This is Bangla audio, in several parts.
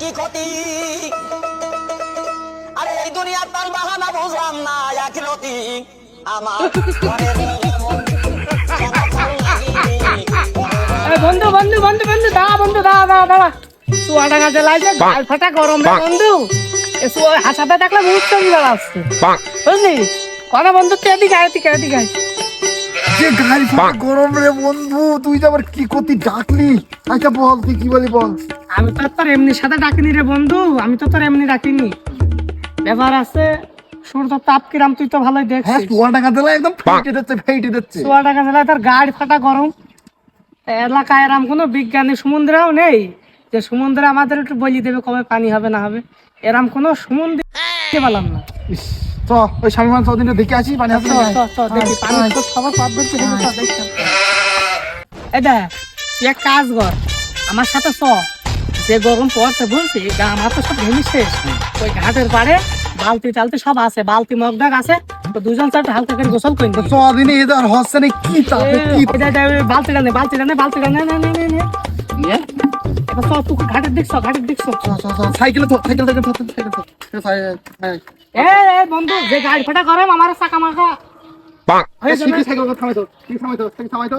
কি ক্ষতি? আরে এই দুনিয়ার তার বাহানা বুঝলাম না একরতি আমার ঘরের এমন চলাচল লাগিনি। এ বন্ধু বন্ধু বন্ধু বন্ধু দাঁড়া বন্ধু দাঁড়া দাঁড়া দাঁড়া চুয়াটা গাছে লাগছে গাল ফাটা গরম রে বন্ধু। এ চুয়া হাসাতে দেখলে মুখ চলে আসছে। বুঝলি? কথা বন্ধু তুই এদিকে আয় এদিকে আয়, এদিকে আয়। যে গাড়ি গরম রে বন্ধু তুই যে আবার কি করতি ডাকলি? আচ্ছা বল তুই কি বলি বল? আমি তো তোর এমনি সাথে ডাকিনি রে বন্ধু আমি তো তোর এমনি ডাকিনি। ব্যাপার আছে সূর্য তাপ কিরাম তুই তো ভালোই হ্যাঁ দেখছিস তোয়া টাকা দিলে একদম ফেটে দিচ্ছে ফেটে দিচ্ছে। চুয়াটা গাছে লাগছে তোর গাড়ি ফাটা গরম। এলাকায় এরম কোনো বিজ্ঞানী সমুদ্রেও নেই যে সমুদ্রে আমাদের একটু বলি দেবে কবে পানি হবে না হবে। এরম কোনো সমুদ্রে পেলাম না। চ ওই স্বামী মান চৌদিনটা দেখে আসি পানি চ, দেখি, পানি তো সবার পদ্ধতি হলো, চ, এই দেখ, এক কাজ কর আমার সাথে চ। যে গরম পড়ছে বলছি গা আমার তো সব ঘেমি শেষ ওই ঘাটের পাড়ে বালতি টালতি সব আছে বালতি মগ ডাক আছে তো দুজন চারটে হালকা করে গোসল করে তো দিবি। চ দিনে এদের হচ্ছে না কি তাপে কি এই দেখ, দেখ, ওই বালতিটা নে নে নে নে নে নে নে নিয়ে এবার চ তুই ঘাটের ঘাটের সাইকেলে তো সাইকেল এ এ, বন্ধু যে গাড়ি ফাটা গরম আমার চাকা মাখা হয়ে। সাইকেল তো থামাই তো থামাই তো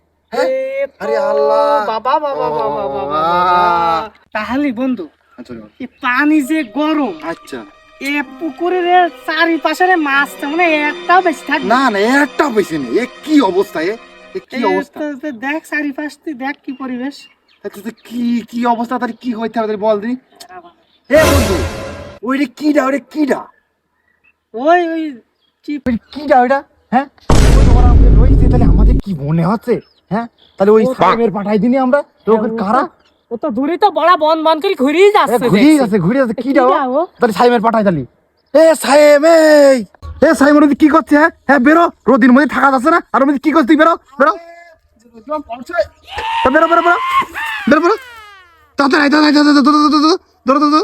আরে আল্লাহ। বাবা বাবা বাবা বাবা বাবা তাহলে বন্ধু আচ্ছা এই পানি যে গরম আচ্ছা। এ পুকুরের চারিপাশে রে মাছ মানে একটাও বেশি থাকবে না না। একটা বেশি নেই। এ কি অবস্থা এ? এ কি অবস্থা? দেখ চারিপাশ তুই দেখ কি পরিবেশ। কি কি অবস্থা তার কি হইতে হবে বল দিনি। হে বন্ধু ওই রে কিডা ওরে কিডা? ওই ওই কিডা ওইটা? হ্যাঁ? রয়েছে তাহলে আমাদের কি মনে হচ্ছে? হ্যাঁ? তাহলে ওই সাইমের পাঠাই দিনি আমরা। তো ওকে কারা? ও তো দূরে তো বড় বন বন করে ঘুরিয়ে যাচ্ছে ঘুরিয়ে যাচ্ছে ঘুরিয়ে যাচ্ছে। কিডা কিডা ও ও? তাহলে সাইমের পাঠাই দিলি। এ সাইম এই। এ সাইম রোদি কি করছে হ্যাঁ? হ্যাঁ বেরো। রোদির মধ্যে থাকা যাচ্ছে না। আর ওর কি করছিস বেরো বেরো। বেরো বেরো বেরো। বেরো বেরো। তাড়াতাড়ি তাড়াতাড়ি তাড়াতাড়ি ধরো ধরো ধরো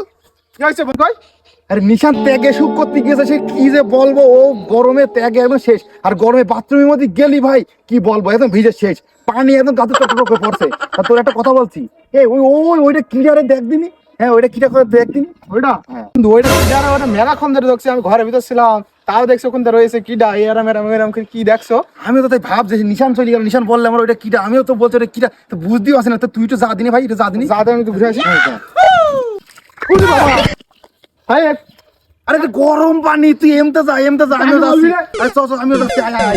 আরে নিশান ত্যাগে সুখ করতে গিয়েছে সে কি যে বলব? ও গরমে ত্যাগে একদম শেষ। আর গরমে বাথরুমের মধ্যে গেলি ভাই কি বলব? একদম ভিজে শেষ। পানি একদম গাছে টপটপ করে পড়ছে। আর তোর একটা কথা বলছি। এ ওই ওই ওইটা কিনারে দেখ দিনি। হ্যাঁ ওইটা কিটা করে দেখ দিনি। ওইটা? হ্যাঁ। কিন্তু ওইটা কিডারা ওটা মেলাক্ষণ ধরে দেখছি আমি ঘরের ভিতর ছিলাম। তাও দেখছ কোন রয়েছে কিডা এরম এরম এরম কি দেখছ? আমি তো তাই ভাবছি যে নিশান চলে গেল। নিশান বললে আমার ওইটা কিটা আমিও তো বলছি ওটা কিটা তো বুঝতেই পারছি না। তো তুই তো যা দিনি ভাই এটা যা দিনি। যাতে আমি তো ঘুরে আসি। হ্যাঁ, যা। আরে গরম পানি তুই এমতে যা এমতে যা আমিও আমি যাচ্ছি। আরে চল চল আমিও যাচ্ছি আয় আয়।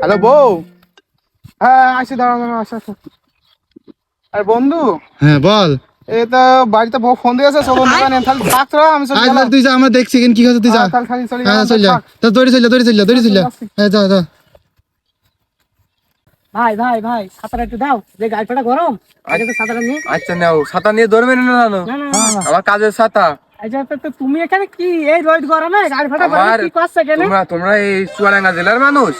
হ্যালো বউ। হ্যাঁ আসি দাঁড়া দাঁড়া আসা আসা। আরে বন্ধু হ্যাঁ বল। এ তো বাড়িতে বউ ফোন দিয়েছে সব বন্ধু তাহলে থাক তোরা আমি চলে গেলাম। তুই যা আমরা দেখছি কেন কি হচ্ছে তুই যা। হ্যাঁ, তাহলে খালি চলে হ্যাঁ চল যা। থাক। দৌড়ে চল দৌড়ে চল দৌড়ে চল হ্যাঁ যা যা। ভাই ভাই ভাই সাঁতার একটু দাও। যে গাড়ি গরম আগে তো সাঁতার নিয়ে আচ্ছা নাও ছাতা নিয়ে ধরবে না জানো না না না আমার কাজের ছাতা আচ্ছা তো- তো তুমি এখানে কি? এই রোদ গরমে গাড়ি ফাটা গরমে আমার কি করছে কেন তোমরা তোমরা এই চুয়াডাঙ্গা জেলার মানুষ?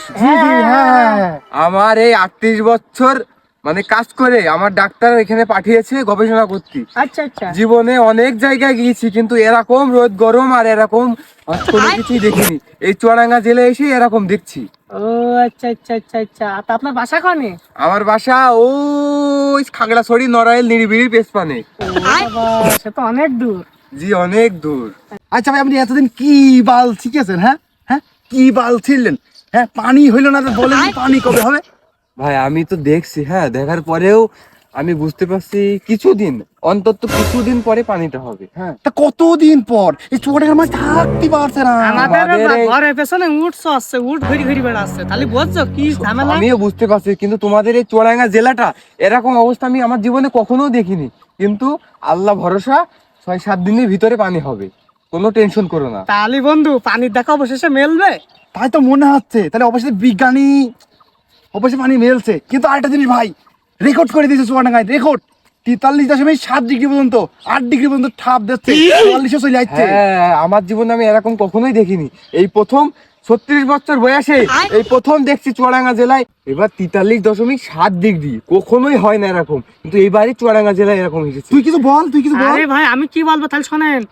আমার এই আটত্রিশ বছর মানে কাজ করে আমার ডাক্তার এখানে পাঠিয়েছে গবেষণা করতে। আচ্ছা আচ্ছা। জীবনে অনেক জায়গায় গিয়েছি কিন্তু এরকম রোদ গরম আর এরকম কোনো কিছুই দেখিনি। এই চুয়াডাঙ্গা জেলে এসে এরকম দেখছি। ও আচ্ছা আচ্ছা আচ্ছা আচ্ছা। তা আপনার বাসা কনে? আমার বাসা ওই খাগড়াছড়ি নড়াইল নিরিবিড়ি পেছপানে। বাবা সে তো অনেক দূর। জি অনেক দূর। আচ্ছা ভাই আপনি এতদিন কি বাল শিখেছেন হ্যাঁ? হ্যাঁ? কি বাল ছিলেন হ্যাঁ পানি হইল না তো বলেন পানি কবে হবে? ভাই আমি তো দেখছি হ্যাঁ দেখার পরেও আমি বুঝতে পারছি কিছুদিন অন্তত কিছুদিন পরে পানিটা হবে হ্যাঁ। তা কতদিন পর? এই চুয়াডাঙ্গার মাছ থাকতে পারছে না। আমাদের ঘরের পেছনে উঠ আসছে উঠ ঘুরি ঘুরি বেড়াচ্ছে তাহলে বুঝছ কি ঝামেলা? আমিও বুঝতে পারছি কিন্তু তোমাদের এই চুয়াডাঙ্গা জেলাটা এরকম অবস্থা আমি আমার জীবনে কখনো দেখিনি। কিন্তু আল্লাহ ভরসা ছয় সাত দিনের ভিতরে পানি হবে। কোনো টেনশন করো না। তাহলে বন্ধু পানির দেখা অবশেষে মেলবে? তাই তো মনে হচ্ছে। তাহলে অবশ্যই বিজ্ঞানী অবশ্যই পানি মেলছে। কিন্তু আরেকটা জিনিস ভাই রেকর্ড করে দিয়েছে সুবর্ণাঙ্গায়। রেকর্ড তেতাল্লিশ দশমিক সাত ডিগ্রি পর্যন্ত আট ডিগ্রি পর্যন্ত ঠাপ দিচ্ছে। চুয়াল্লিশে চলে যাচ্ছে। হ্যাঁ। আমার জীবনে আমি এরকম কখনোই দেখিনি। এই প্রথম ছত্রিশ বছর বয়সে এই প্রথম দেখছি চুয়াডাঙ্গা জেলায়। এবার তেতাল্লিশ দশমিক সাত ডিগ্রি কখনোই হয় না এরকম। কিন্তু এইবারই চুয়াডাঙ্গা জেলায় এরকম এসেছে। তুই কিছু বল তুই কিছু বল। আরে ভাই আমি কি বলব তাহলে শোনেন।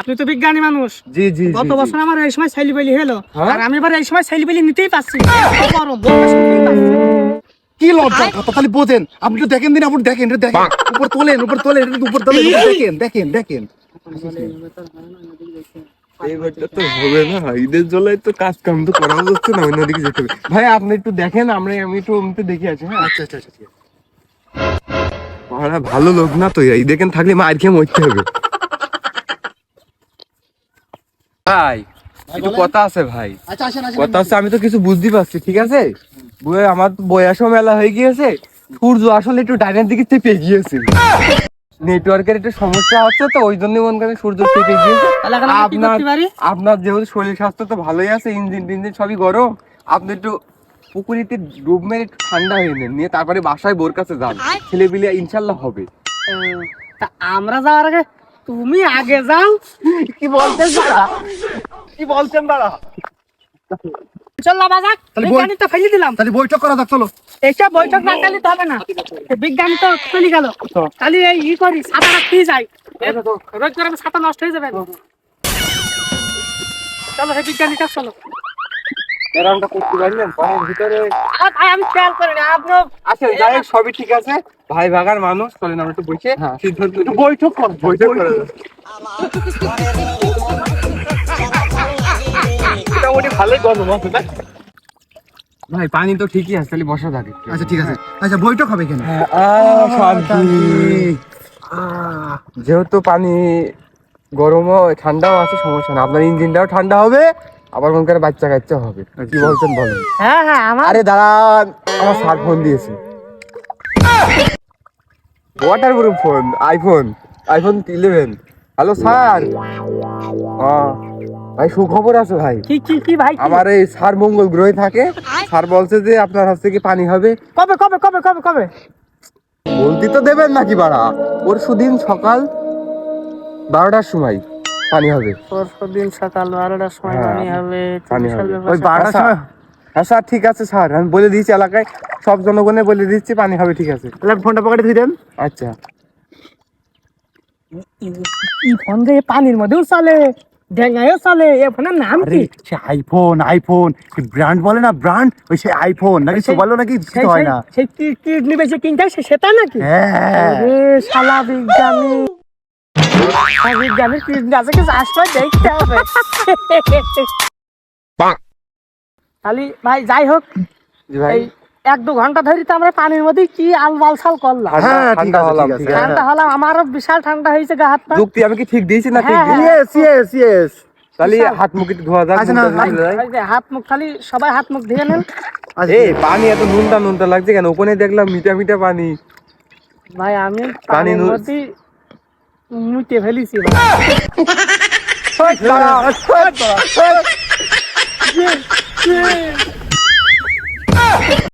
আপনি তো বিজ্ঞানী মানুষ। জি জি গত বছর আমার এই সময় ছেলি বেলি হলো। হ্যাঁ? আর আমি এবার এই সময় ছেলি বেলি নিতেই পারছি। গরম। কি লজ্জার কথা খালি বোঝেন। আপনি তো দেখেন দিন আপনি দেখেন এটা দেখেন। উপর তোলেন উপর তোলেন উপর তোলেন দেখেন দেখেন দেখেন। এইবারটা তো হবে না ঈদের জলায় তো কাজ কাম তো করা যাচ্ছে না অন্যদিকে যেতে হবে। ভাই আপনি একটু দেখেন আমরা আমি একটু অমতে দেখে আছি হ্যাঁ? আচ্ছা আচ্ছা আচ্ছা ওরা ভালো লোক না তো এই দেখেন থাকলে মার খেয়ে মরতে হবে। ভাই একটু কথা আছে ভাই। কথা আছে আমি তো কিছু বুঝতে পারছি ঠিক আছে? আমার তো বয়সও মেলা হয়ে গিয়েছে সূর্য আসলে একটু ডাইনের দিকে চেপে গিয়েছে। নেটওয়ার্কের একটু সমস্যা হচ্ছে তো ওই জন্য মনে করেন সূর্য চেপে গিয়েছে আপনার আপনার যেহেতু শরীর স্বাস্থ্য তো ভালোই আছে ইঞ্জিন টিঞ্জিন সবই গরম আপনি একটু পুকুরিতে ডুব মেরে একটু ঠান্ডা হয়ে নেন নিয়ে তারপরে বাসায় বোর কাছে যান ছেলে পিলে ইনশাল্লাহ হবে তা আমরা যাওয়ার আগে তুমি আগে যাও। কি বলছেন দাদা কি বলছেন দাদা চল বাজাক তাহলে বিজ্ঞানী তো ফেলে দিলাম। তাহলে বৈঠক করা যাক চলো। এইসব বৈঠক না করলে তো হবে না। বিজ্ঞানী তো চলে গেল। তাহলে এই ই করি ছাতা রাখতেই যাই। রোজ করে ছাতা নষ্ট হয়ে যাবে। চলো হে বিজ্ঞানীটা চলো। এরকমটা করতে পারলেন পানির ভিতরে। ভাই আমি খেয়াল করি না আপনি আচ্ছা যাই হোক সবই ঠিক আছে। ভাই ভাগার মানুষ চলেন আমরা একটু বসে সিদ্ধান্ত বৈঠক কর বৈঠক করে। মোটামুটি ভালোই গরম আছে তাই ভাই পানি তো ঠিকই আছে তাহলে বসা থাকে আচ্ছা ঠিক আছে। আচ্ছা বৈঠক হবে কেন? যেহেতু পানি গরমও ঠান্ডাও আছে সমস্যা না আপনার ইঞ্জিনটাও ঠান্ডা হবে আবার মনে করে বাচ্চা কাচ্চা হবে। কি বলছেন বলেন? হ্যাঁ হ্যাঁ আরে দাঁড়ান আমার স্যার ফোন দিয়েছে। Waterproof phone iPhone iPhone eleven hello sir ভাই সুখবর আছে ভাই। কি কি কি ভাই কি? আমার এই স্যার মঙ্গল গ্রহে থাকে। স্যার বলছে যে আপনার হাত থেকে পানি হবে। কবে কবে কবে কবে কবে? বলতে তো দেবেন নাকি বাড়া? পরশু দিন সকাল বারোটার সময় পানি হবে। পরশু দিন সকাল বারোটার সময় হ্যাঁ, পানি হবে। পানি হবে। ওই স্যার। বারোটার সময় হ্যাঁ স্যার ঠিক আছে স্যার। আমি বলে দিয়েছি এলাকায়। সব জনগণে বলে দিচ্ছি পানি হবে ঠিক আছে। তাহলে ফোনটা পকেটে দিয়ে দেন। আচ্ছা। এই ফোন দিয়ে পানির মধ্যেও চলে ডেঙ্গায়ও চলে এ ফোনের নাম আরে কি সে আইফোন আইফোন ব্র্যান্ড বলে না ব্র্যান্ড ওই সে আইফোন নাকি সুবালো নাকি কিছু হয় না। সেই কি- কিডনি বেশি কিনতে সে- সেটা নাকি? হ্যাঁ। রে শালা বিজ্ঞানী। আর বিজ্ঞানীর কিডনি আছে কিছু আসলে দেখতে হবে। খালি ভাই যাই হোক জি ভাই। এক দু ঘণ্টা ধরে তো আমরা পানির মধ্যে কি আলবাল সাল করলাম। ঠান্ডা- হ্যাঁ, ঠিক ঠান্ডা আছে। ঠান্ডা হলাম আমারও বিশাল ঠান্ডা হয়েছে গা হাত পা। যুক্তি আমি কি ঠিক দিয়েছি না ঠিক হ্যাঁ, ইয়েস ইয়েস ইয়েস তাহলে হাত মুখ একটু ধোয়া যাক আচ্ছা, হাত মুখ খালি সবাই হাত মুখ ধুয়ে নেন। এই পানি এত নুনটা নুনটা লাগছে কেন? ওখানে দেখলাম মিঠা মিঠা পানি। ভাই আমি পানি পানির নু- মধ্যে ফেলিছি। ভাই।